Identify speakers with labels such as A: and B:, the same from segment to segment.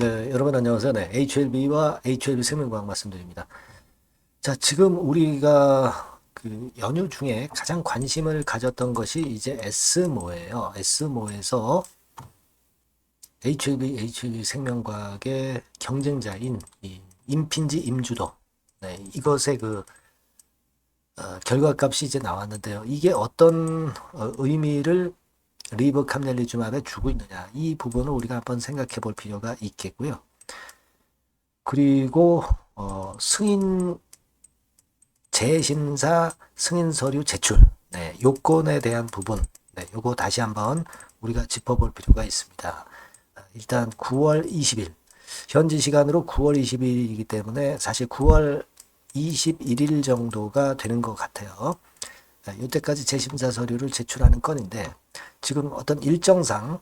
A: 네, 여러분 안녕하세요. 네, HLB와 HLB 생명과학 말씀드립니다. 자, 지금 우리가 그 연휴 중에 가장 관심을 가졌던 것이 이제 에스모예요. 에스모에서 HLB, HLB 생명과학의 경쟁자인 이 임핀지 임주도 네, 이것의 그 어, 결과값이 이제 나왔는데요. 이게 어떤 어, 의미를 리버 캄넬리주맙에 주고 있느냐 이 부분을 우리가 한번 생각해 볼 필요가 있겠고요. 그리고 어, 승인 재심사 승인 서류 제출 네, 요건에 대한 부분 네, 요거 다시 한번 우리가 짚어볼 필요가 있습니다. 아, 일단 9월 20일 현지 시간으로 9월 20일이기 때문에 사실 9월 21일 정도가 되는 것 같아요. 자, 이때까지 재심사 서류를 제출하는 건인데 지금 어떤 일정상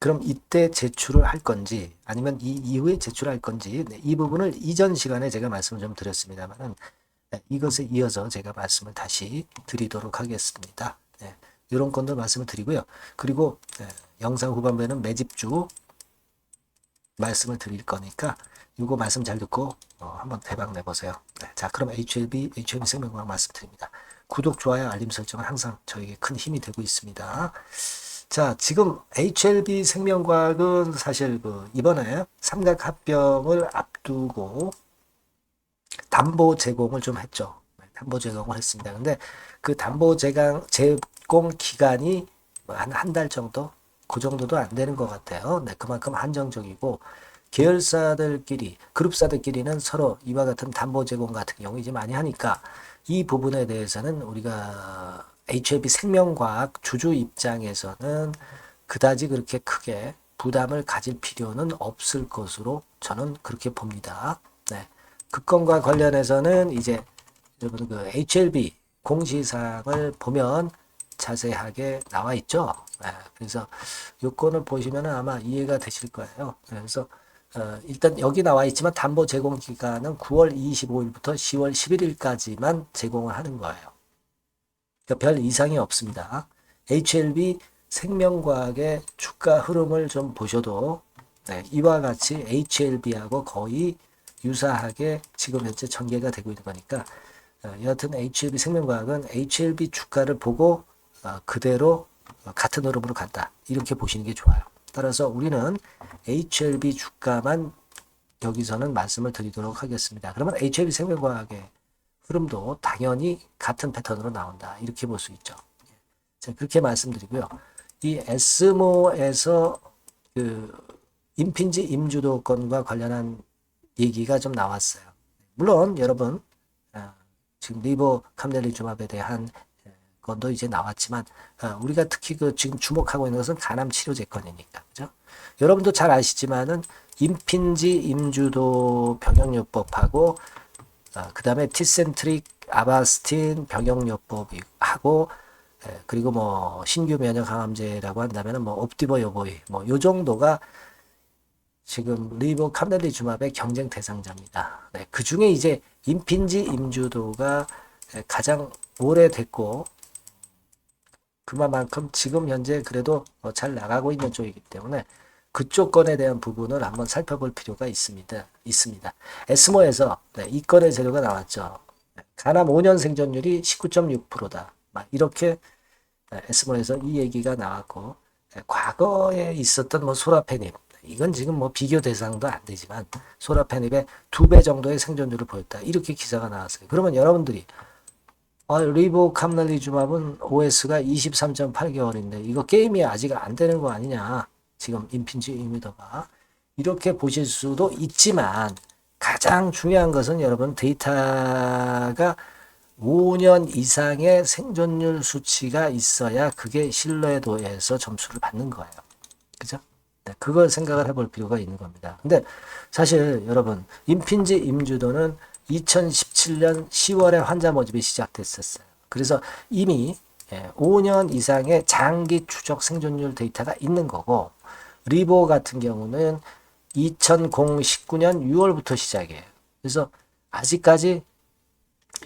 A: 그럼 이때 제출을 할 건지 아니면 이 이후에 제출할 건지 네, 이 부분을 이전 시간에 제가 말씀을 좀 드렸습니다만은 네, 이것에 이어서 제가 말씀을 다시 드리도록 하겠습니다. 네, 이런 건들 말씀을 드리고요. 그리고 네, 영상 후반부에는 매집주 말씀을 드릴 거니까 이거 말씀 잘 듣고 어, 한번 대박 내보세요. 네, 자, 그럼 HLB, HLB 생명과학 말씀드립니다. 구독, 좋아요, 알림 설정은 항상 저에게 큰 힘이 되고 있습니다. 자, 지금 HLB 생명과학은 사실 그 이번에 삼각합병을 앞두고 담보 제공을 좀 했죠. 네, 담보 제공을 했습니다. 근데 그 담보 제공, 제공 기간이 한 한 달 정도? 그 정도도 안 되는 것 같아요. 네, 그만큼 한정적이고 계열사들끼리 그룹사들끼리는 서로 이와 같은 담보 제공 같은 경우 이제 많이 하니까 이 부분에 대해서는 우리가 HLB 생명과학 주주 입장에서는 그다지 그렇게 크게 부담을 가질 필요는 없을 것으로 저는 그렇게 봅니다. 네. 그 건과 관련해서는 이제 여러분 그 HLB 공시사항을 보면 자세하게 나와 있죠. 네. 그래서 요건을 보시면 아마 이해가 되실 거예요. 그래서 어, 일단 여기 나와 있지만 담보 제공 기간은 9월 25일부터 10월 11일까지만 제공을 하는 거예요. 그러니까 별 이상이 없습니다. HLB 생명과학의 주가 흐름을 좀 보셔도 네, 이와 같이 HLB하고 거의 유사하게 지금 현재 전개가 되고 있는 거니까 어, 여하튼 HLB 생명과학은 HLB 주가를 보고 어, 그대로 같은 흐름으로 간다 이렇게 보시는 게 좋아요. 따라서 우리는 HLB 주가만 여기서는 말씀을 드리도록 하겠습니다. 그러면 HLB 생명과학의 흐름도 당연히 같은 패턴으로 나온다. 이렇게 볼 수 있죠. 자, 그렇게 말씀드리고요. 이 에스모에서 그 임핀지 임주도 건과 관련한 얘기가 좀 나왔어요. 물론 여러분 아, 지금 리버 캄넬리 주맙에 대한 건도 이제 나왔지만 아, 우리가 특히 그 지금 주목하고 있는 것은 간암 치료 제건이니까 그죠? 여러분도 잘 아시지만은 임핀지 임주도 병역요법하고 아, 그 다음에 티센트릭 아바스틴 병역요법하고 예, 그리고 뭐 신규 면역 항암제라고 한다면은 뭐 옵티버 요보이 뭐 요 정도가 지금 리보 캄넬리 주맙의 경쟁 대상자입니다. 네, 그 중에 이제 임핀지 임주도가 가장 오래됐고 그만큼 지금 현재 그래도 어, 잘 나가고 있는 쪽이기 때문에 그쪽 건에 대한 부분을 한번 살펴볼 필요가 있습니다. 있습니다. 에스모에서 네, 이 건의 재료가 나왔죠. 가남 5년 생존율이 19.6%다. 이렇게 에스모에서 이 얘기가 나왔고 과거에 있었던 뭐 소라페닙 이건 지금 뭐 비교 대상도 안 되지만 소라페닙의 두 배 정도의 생존율을 보였다. 이렇게 기사가 나왔어요. 그러면 여러분들이 아, 리보 캄날리주맙은 OS가 23.8개월인데 이거 게임이 아직 안 되는 거 아니냐. 지금 인핀지 이미더가 이렇게 보실 수도 있지만 가장 중요한 것은 여러분 데이터가 5년 이상의 생존율 수치가 있어야 그게 신뢰도에서 점수를 받는 거예요. 그죠? 네, 그걸 생각을 해볼 필요가 있는 겁니다. 근데 사실 여러분 임핀지 임주도는 2017년 10월에 환자 모집이 시작됐었어요. 그래서 이미 5년 이상의 장기 추적 생존율 데이터가 있는 거고 리보 같은 경우는 2019년 6월부터 시작이에요. 그래서 아직까지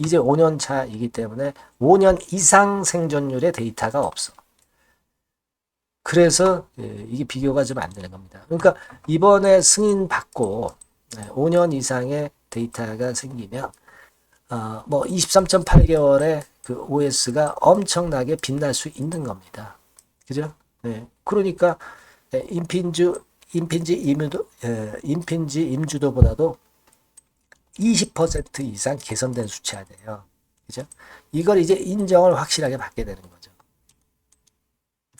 A: 이제 5년 차이기 때문에 5년 이상 생존율의 데이터가 없어. 그래서 예, 이게 비교가 좀 안 되는 겁니다. 그러니까 이번에 승인 받고 5년 이상의 데이터가 생기면 어, 뭐 23.8개월의 그 OS가 엄청나게 빛날 수 있는 겁니다. 그죠? 네. 그러니까 예, 임핀주 임핀지 임유도 예, 임핀지 임주도보다도 20% 이상 개선된 수치야 돼요. 그죠? 이걸 이제 인정을 확실하게 받게 되는 거죠.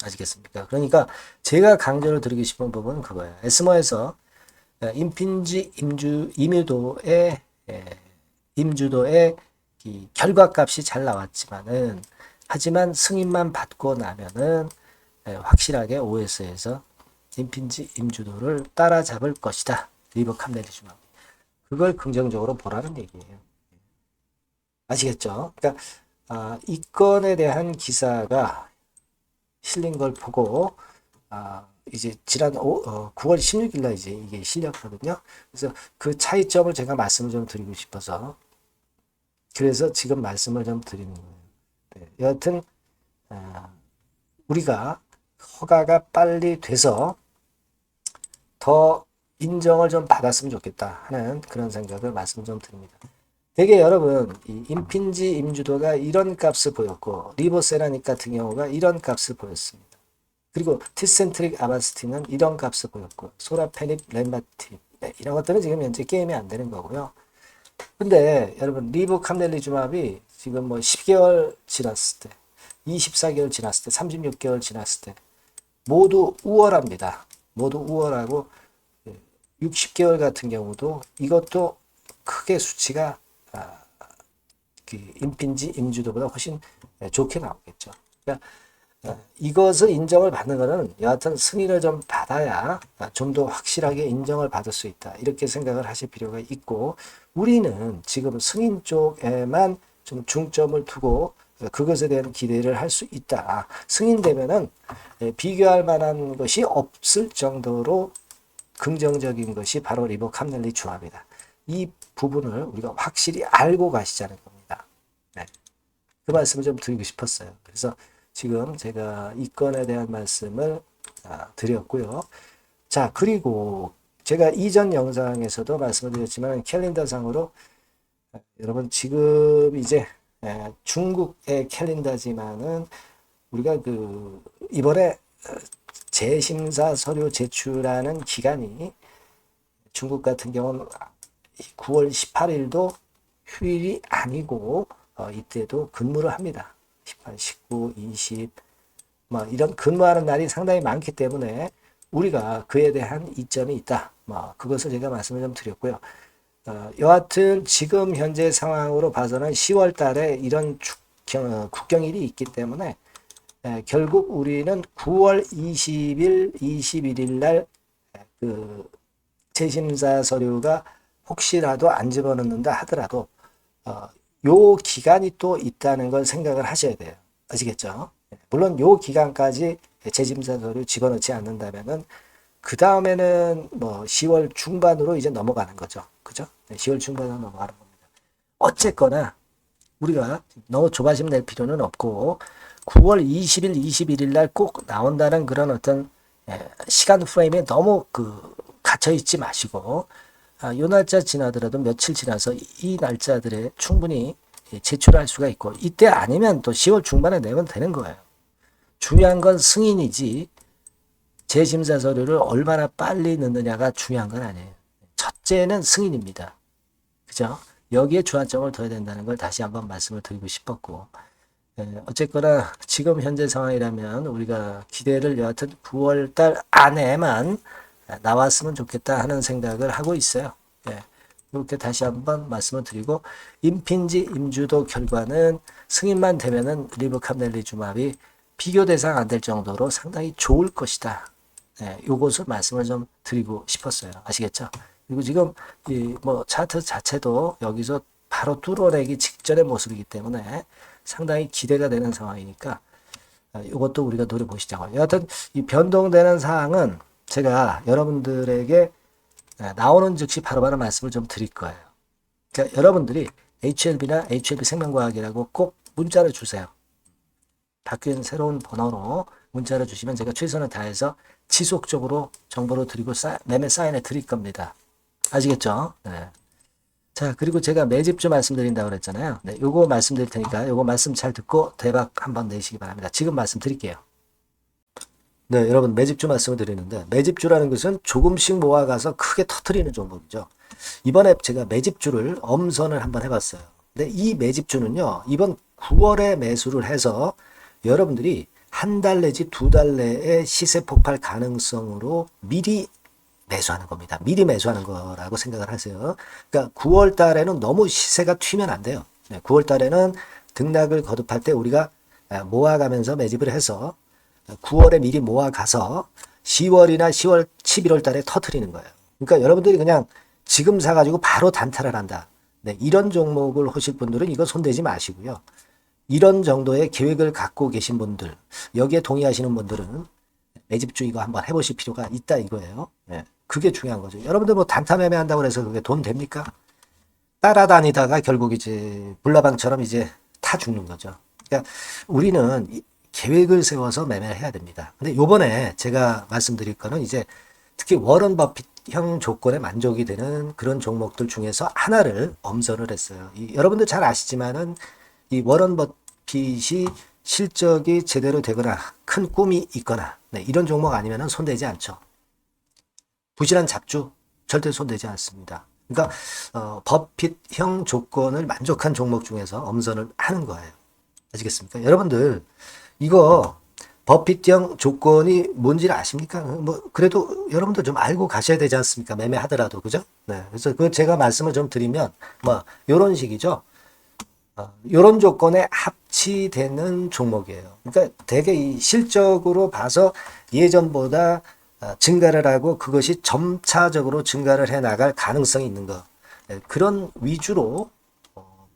A: 아시겠습니까? 그러니까 제가 강조를 드리고 싶은 부분은 그거예요. 에스머에서 임핀지 임주 임유도의 예, 임주도의 이 결과값이 잘 나왔지만은 하지만 승인만 받고 나면은 예, 확실하게 OS에서 임핀지 임주도를 따라잡을 것이다. 리버 캄넬리주마. 그걸 긍정적으로 보라는 얘기예요. 아시겠죠? 그러니까 아, 이 건에 대한 기사가 실린 걸 보고 아, 이제 지난 오, 어, 9월 16일 날 이제 이게 실렸거든요. 그래서 그 차이점을 제가 말씀을 좀 드리고 싶어서 그래서 지금 말씀을 좀 드리는 거예요. 네, 여하튼 아, 우리가 허가가 빨리 돼서 더 인정을 좀 받았으면 좋겠다 하는 그런 생각을 말씀 좀 드립니다. 되게 여러분 이 임핀지 임주도가 이런 값을 보였고 리보세라닉 같은 경우가 이런 값을 보였습니다. 그리고 티센트릭 아바스틴은 이런 값을 보였고 소라페닙 렌마틴 네, 이런 것들은 지금 현재 게임이 안 되는 거고요. 근데 여러분 리보 캄넬리주맙이 지금 뭐 10개월 지났을 때 24개월 지났을 때 36개월 지났을 때 모두 우월합니다. 모두 우월하고 60개월 같은 경우도 이것도 크게 수치가 아, 그 임핀지 임주도보다 훨씬 좋게 나오겠죠. 그러니까 아, 이것을 인정을 받는 것은 여하튼 승인을 좀 받아야 좀 더 확실하게 인정을 받을 수 있다. 이렇게 생각을 하실 필요가 있고 우리는 지금 승인 쪽에만 좀 중점을 두고 그것에 대한 기대를 할 수 있다. 승인되면은 비교할 만한 것이 없을 정도로 긍정적인 것이 바로 리버 캄넬리 조합이다. 이 부분을 우리가 확실히 알고 가시자는 겁니다. 네. 그 말씀을 좀 드리고 싶었어요. 그래서 지금 제가 이 건에 대한 말씀을 아, 드렸고요. 자, 그리고 제가 이전 영상에서도 말씀을 드렸지만 캘린더상으로 아, 여러분 지금 이제 에, 중국의 캘린더지만은 우리가 그 이번에 어, 재심사 서류 제출하는 기간이 중국 같은 경우는 9월 18일도 휴일이 아니고 어, 이때도 근무를 합니다. 18, 19, 20, 뭐 이런 근무하는 날이 상당히 많기 때문에 우리가 그에 대한 이점이 있다. 뭐 그것을 제가 말씀을 좀 드렸고요. 어, 여하튼 지금 현재 상황으로 봐서는 10월 달에 이런 주, 경, 국경일이 있기 때문에 에, 결국 우리는 9월 20일, 21일 날 그 재심사 서류가 혹시라도 안 집어넣는다 하더라도 어, 요 기간이 또 있다는 걸 생각을 하셔야 돼요. 아시겠죠? 물론 요 기간까지 재심사 서류 집어넣지 않는다면은 그 다음에는 뭐 10월 중반으로 이제 넘어가는 거죠. 그죠? 10월 중반으로 넘어가는 겁니다. 어쨌거나 우리가 너무 조바심 낼 필요는 없고 9월 20일, 21일 날 꼭 나온다는 그런 어떤 예, 시간 프레임에 너무 그 갇혀 있지 마시고 아, 요 날짜 지나더라도 며칠 지나서 이 날짜들에 충분히 제출할 수가 있고 이때 아니면 또 10월 중반에 내면 되는 거예요. 중요한 건 승인이지 재심사 서류를 얼마나 빨리 넣느냐가 중요한 건 아니에요. 첫째는 승인입니다. 그죠? 여기에 주안점을 둬야 된다는 걸 다시 한번 말씀을 드리고 싶었고 예, 어쨌거나 지금 현재 상황이라면 우리가 기대를 여하튼 9월 달 안에만 나왔으면 좋겠다 하는 생각을 하고 있어요. 예. 이렇게 다시 한번 말씀을 드리고 임핀지 임주도 결과는 승인만 되면은 리브캄넬리주맙이 비교 대상 안 될 정도로 상당히 좋을 것이다. 예, 요것을 말씀을 좀 드리고 싶었어요. 아시겠죠? 그리고 지금 이 뭐 차트 자체도 여기서 바로 뚫어내기 직전의 모습이기 때문에 상당히 기대가 되는 상황이니까 이것도 우리가 노려보시자고. 여하튼 이 변동되는 사항은 제가 여러분들에게 나오는 즉시 바로바로 말씀을 좀 드릴 거예요. 그러니까 여러분들이 HLB나 HLB 생명과학이라고 꼭 문자를 주세요. 바뀐 새로운 번호로 문자를 주시면 제가 최선을 다해서 지속적으로 정보를 드리고 사, 매매 사인해 드릴 겁니다. 아시겠죠? 네. 자, 그리고 제가 매집주 말씀드린다고 그랬잖아요. 네, 요거 말씀드릴 테니까 요거 말씀 잘 듣고 대박 한번 내시기 바랍니다. 지금 말씀드릴게요. 네, 여러분 매집주 말씀을 드리는데 매집주라는 것은 조금씩 모아가서 크게 터트리는 종목이죠. 이번에 제가 매집주를 엄선을 한번 해봤어요. 근데 이 매집주는요, 이번 9월에 매수를 해서 여러분들이 한 달 내지 두 달 내에 시세 폭발 가능성으로 미리 매수하는 겁니다. 미리 매수하는 거라고 생각을 하세요. 그러니까 9월 달에는 너무 시세가 튀면 안 돼요. 9월 달에는 등락을 거듭할 때 우리가 모아가면서 매집을 해서 9월에 미리 모아가서 10월이나 10월, 11월 달에 터트리는 거예요. 그러니까 여러분들이 그냥 지금 사가지고 바로 단타를 한다. 네, 이런 종목을 하실 분들은 이거 손대지 마시고요. 이런 정도의 계획을 갖고 계신 분들, 여기에 동의하시는 분들은 매집주 이거 한번 해보실 필요가 있다 이거예요. 예, 그게 중요한 거죠. 여러분들 뭐 단타 매매 한다고 해서 그게 돈 됩니까? 따라다니다가 결국 이제 불나방처럼 이제 타 죽는 거죠. 그러니까 우리는 이- 계획을 세워서 매매를 해야 됩니다. 근데 요번에 제가 말씀드릴 거는 이제 특히 워런 버핏형 조건에 만족이 되는 그런 종목들 중에서 하나를 엄선을 했어요. 이, 여러분들 잘 아시지만은 이 워런 버핏이 실적이 제대로 되거나 큰 꿈이 있거나 네, 이런 종목 아니면은 손대지 않죠. 부실한 잡주 절대 손대지 않습니다. 그러니까 어, 버핏형 조건을 만족한 종목 중에서 엄선을 하는 거예요. 아시겠습니까? 여러분들 이거 버핏형 조건이 뭔지를 아십니까? 뭐 그래도 여러분들 좀 알고 가셔야 되지 않습니까? 매매하더라도 그죠? 네. 그래서 그 제가 말씀을 좀 드리면 뭐 요런 식이죠. 어, 요런 조건에 합치되는 종목이에요. 그러니까 되게 이 실적으로 봐서 예전보다 어, 증가를 하고 그것이 점차적으로 증가를 해 나갈 가능성이 있는 거. 네, 그런 위주로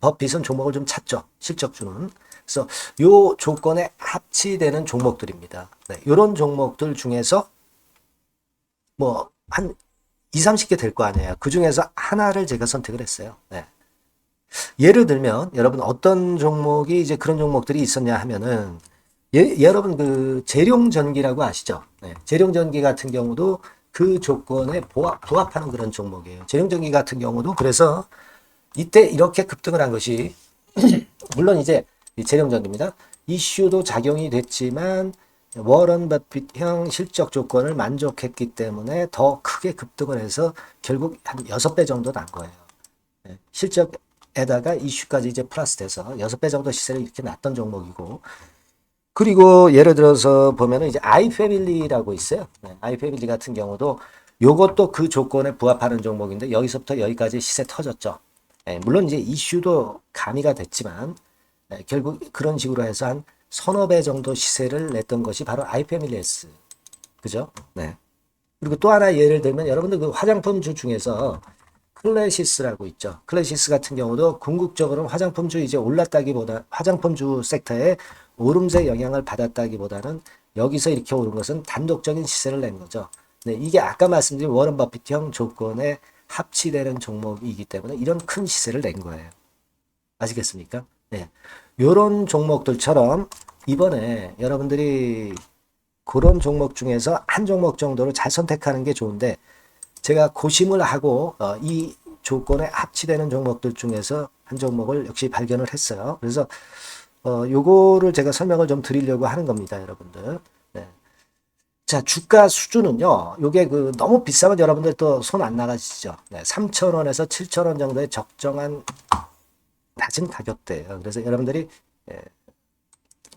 A: 어, 버핏은 종목을 좀 찾죠. 실적 주는. 그래서 요 조건에 합치되는 종목들입니다. 네, 요런 종목들 중에서 뭐 한 2, 30개 될 거 아니에요. 그 중에서 하나를 제가 선택을 했어요. 네. 예를 들면 여러분 어떤 종목이 이제 그런 종목들이 있었냐 하면은 예, 여러분 그 재룡전기라고 아시죠? 네, 재룡전기 같은 경우도 그 조건에 부합, 부합하는 그런 종목이에요. 재룡전기 같은 경우도 그래서 이때 이렇게 급등을 한 것이 물론 이제 이 재룡전기입니다. 이슈도 작용이 됐지만 워런 버핏형 실적 조건을 만족했기 때문에 더 크게 급등을 해서 결국 한 6배 정도 난 거예요. 네, 실적에다가 이슈까지 이제 플러스 돼서 6배 정도 시세를 이렇게 났던 종목이고 그리고 예를 들어서 보면은 이제 아이패밀리라고 있어요. 네, 아이패밀리 같은 경우도 요것도 그 조건에 부합하는 종목인데 여기서부터 여기까지 시세 터졌죠. 네, 물론 이제 이슈도 가미가 됐지만 네, 결국 그런 식으로 해서 한 서너 배 정도 시세를 냈던 것이 바로 아이패밀리에스. 그죠? 네. 그리고 또 하나 예를 들면 여러분들 그 화장품주 중에서 클래시스라고 있죠. 클래시스 같은 경우도 궁극적으로 화장품주 이제 올랐다기보다 화장품주 섹터에 오름세 영향을 받았다기보다는 여기서 이렇게 오른 것은 단독적인 시세를 낸 거죠. 네, 이게 아까 말씀드린 워런 버핏형 조건에 합치되는 종목이기 때문에 이런 큰 시세를 낸 거예요. 아시겠습니까? 네. 요런 종목들처럼 이번에 여러분들이 그런 종목 중에서 한 종목 정도를 잘 선택하는 게 좋은데 제가 고심을 하고 어, 이 조건에 합치되는 종목들 중에서 한 종목을 역시 발견을 했어요. 그래서 어, 요거를 제가 설명을 좀 드리려고 하는 겁니다, 여러분들. 네. 자, 주가 수준은요, 요게 그 너무 비싸면 여러분들 또 손 안 나가시죠. 네, 3,000원에서 7,000원 정도의 적정한 낮은 가격대예요. 그래서 여러분들이 예,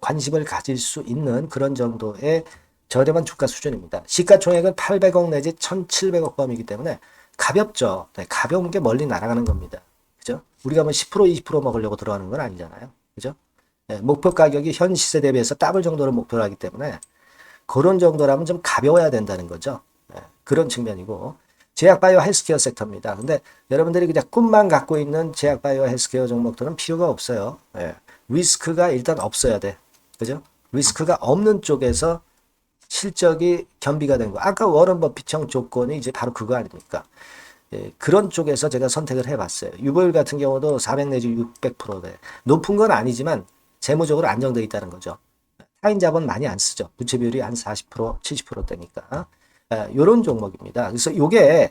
A: 관심을 가질 수 있는 그런 정도의 저렴한 주가 수준입니다. 시가총액은 800억 내지 1,700억 범이기 때문에 가볍죠. 네, 가벼운 게 멀리 날아가는 겁니다. 그죠? 우리가 뭐 10% 20% 먹으려고 들어가는 건 아니잖아요. 그죠? 네, 목표 가격이 현 시세 대비해서 더블 정도를 목표로 하기 때문에 그런 정도라면 좀 가벼워야 된다는 거죠. 네, 그런 측면이고 제약바이오 헬스케어 섹터입니다. 근데 여러분들이 그냥 꿈만 갖고 있는 제약바이오 헬스케어 종목들은 필요가 없어요. 예. 리스크가 일단 없어야 돼. 그죠? 리스크가 없는 쪽에서 실적이 겸비가 된 거. 아까 워런 버핏형 조건이 이제 바로 그거 아닙니까? 예, 그런 쪽에서 제가 선택을 해봤어요. 유보율 같은 경우도 400 내지 600%대. 높은 건 아니지만 재무적으로 안정되어 있다는 거죠. 타인 자본 많이 안 쓰죠. 부채 비율이 한 40% 70%대니까. 이런 종목입니다. 그래서 요게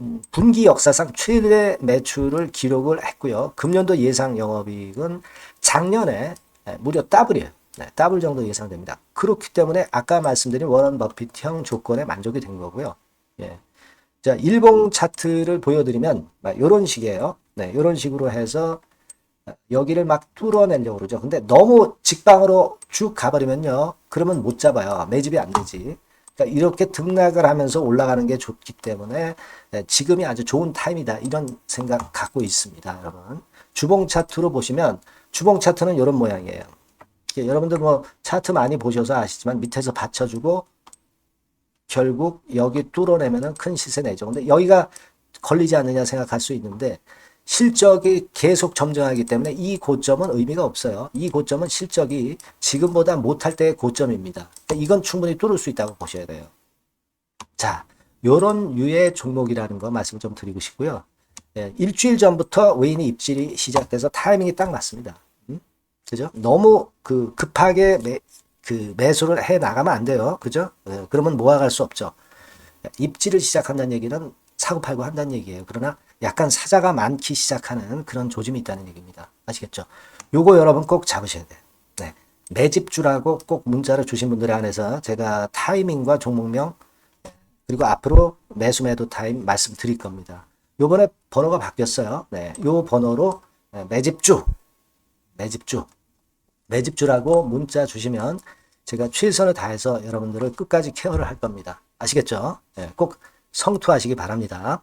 A: 음, 분기 역사상 최대 매출을 기록을 했고요. 금년도 예상 영업이익은 작년에 예, 무려 더블이에요. 네, 더블 정도 예상됩니다. 그렇기 때문에 아까 말씀드린 워런 버핏형 조건에 만족이 된 거고요. 예. 자, 일봉 차트를 보여드리면 이런 식이에요. 네, 이런 식으로 해서 여기를 막 뚫어내려고 그러죠. 근데 너무 직방으로 쭉 가버리면요. 그러면 못 잡아요. 매집이 안 되지. 그러니까 이렇게 등락을 하면서 올라가는 게 좋기 때문에 예, 지금이 아주 좋은 타임이다. 이런 생각 갖고 있습니다. 여러분. 주봉 차트로 보시면 주봉 차트는 이런 모양이에요. 예, 여러분들 뭐 차트 많이 보셔서 아시지만 밑에서 받쳐주고 결국 여기 뚫어내면은 큰 시세 내죠. 근데 여기가 걸리지 않느냐 생각할 수 있는데 실적이 계속 점증하기 때문에 이 고점은 의미가 없어요. 이 고점은 실적이 지금보다 못할 때의 고점입니다. 이건 충분히 뚫을 수 있다고 보셔야 돼요. 자, 요런 유의 종목이라는 거 말씀 좀 드리고 싶고요. 예, 일주일 전부터 외인이 입질이 시작돼서 타이밍이 딱 맞습니다. 음? 그죠? 너무 그 급하게 매, 그 매수를 해 나가면 안 돼요. 그죠? 예, 그러면 모아갈 수 없죠. 입질을 시작한다는 얘기는 사고 팔고 한다는 얘기예요. 그러나 약간 사자가 많기 시작하는 그런 조짐이 있다는 얘기입니다. 아시겠죠? 요거 여러분 꼭 잡으셔야 돼요. 네. 매집주라고 꼭 문자를 주신 분들에 한해서 제가 타이밍과 종목명 그리고 앞으로 매수 매도 타임 말씀드릴 겁니다. 요번에 번호가 바뀌었어요. 네. 요 번호로 네, 매집주 매집주 매집주라고 문자 주시면 제가 최선을 다해서 여러분들을 끝까지 케어를 할 겁니다. 아시겠죠? 네, 꼭 성투하시기 바랍니다.